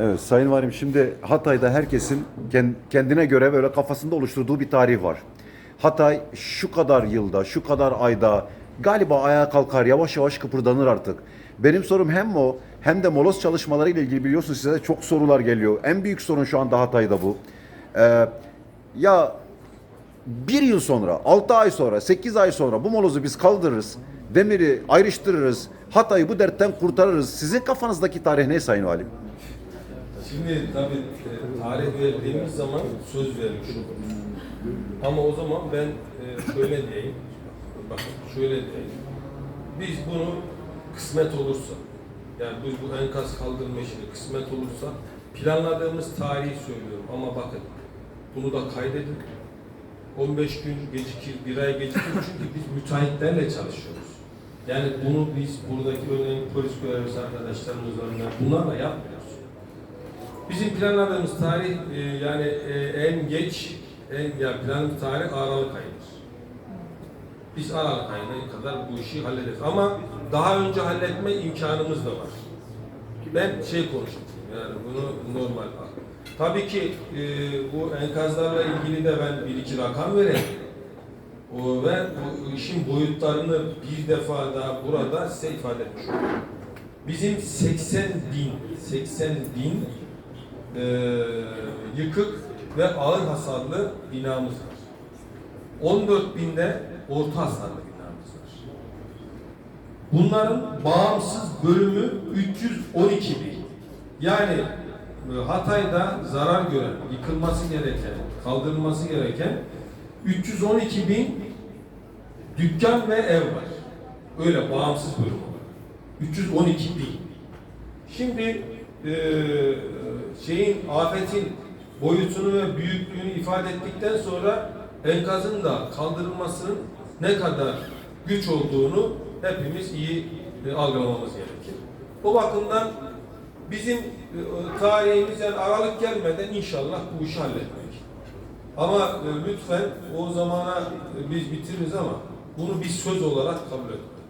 Evet Sayın Valim şimdi Hatay'da herkesin ken- kendine göre böyle kafasında oluşturduğu bir tarih var. Hatay şu kadar yılda, şu kadar ayda galiba ayağa kalkar, yavaş yavaş kıpırdanır artık. Benim sorum hem o hem de moloz çalışmaları ile ilgili biliyorsunuz size çok sorular geliyor. En büyük sorun şu anda Hatay'da bu. Ee, ya bir yıl sonra, altı ay sonra, sekiz ay sonra bu molozu biz kaldırırız. Demiri ayrıştırırız. Hatay'ı bu dertten kurtarırız. Sizin kafanızdaki tarih ne Sayın Valim? Şimdi tabii e, tarih verdiğimiz zaman söz vermiş oluruz. Ama o zaman ben e, şöyle diyeyim, bakın şöyle diyeyim. Biz bunu kısmet olursa, yani biz bu enkaz kaldırma işini kısmet olursa planladığımız tarihi söylüyorum ama bakın bunu da kaydedin. 15 gün gecikir, bir ay gecikir çünkü biz müteahhitlerle çalışıyoruz. Yani bunu biz buradaki örneğin polis görevlisi arkadaşlarımız var, bunlarla yapmıyoruz. Bizim planladığımız tarih e, yani e, en geç en ya planlı tarih Aralık ayıdır. Biz Aralık ayına kadar bu işi hallederiz. Ama daha önce halletme imkanımız da var. Ben şey konuştum yani bunu normal. Tabii ki e, bu enkazlarla ilgili de ben bir iki rakam vereyim. O, ve bu işin boyutlarını bir defa daha burada size ifade etmiş. Bizim 80 bin, 80 bin e, yıkık ve ağır hasarlı binamız var. 14 binde orta hasarlı binamız var. Bunların bağımsız bölümü 312 bin. Yani e, Hatay'da zarar gören, yıkılması gereken, kaldırılması gereken 312 bin dükkan ve ev var. Öyle bağımsız bölüm olarak. 312 bin. Şimdi e, şeyin afetin boyutunu ve büyüklüğünü ifade ettikten sonra enkazın da kaldırılmasının ne kadar güç olduğunu hepimiz iyi e, algılamamız gerekir. O bakımdan bizim e, tarihimiz yani Aralık gelmeden inşallah bu işi halletmek. Ama e, lütfen o zamana e, biz bitiririz ama bunu bir söz olarak kabul etmek.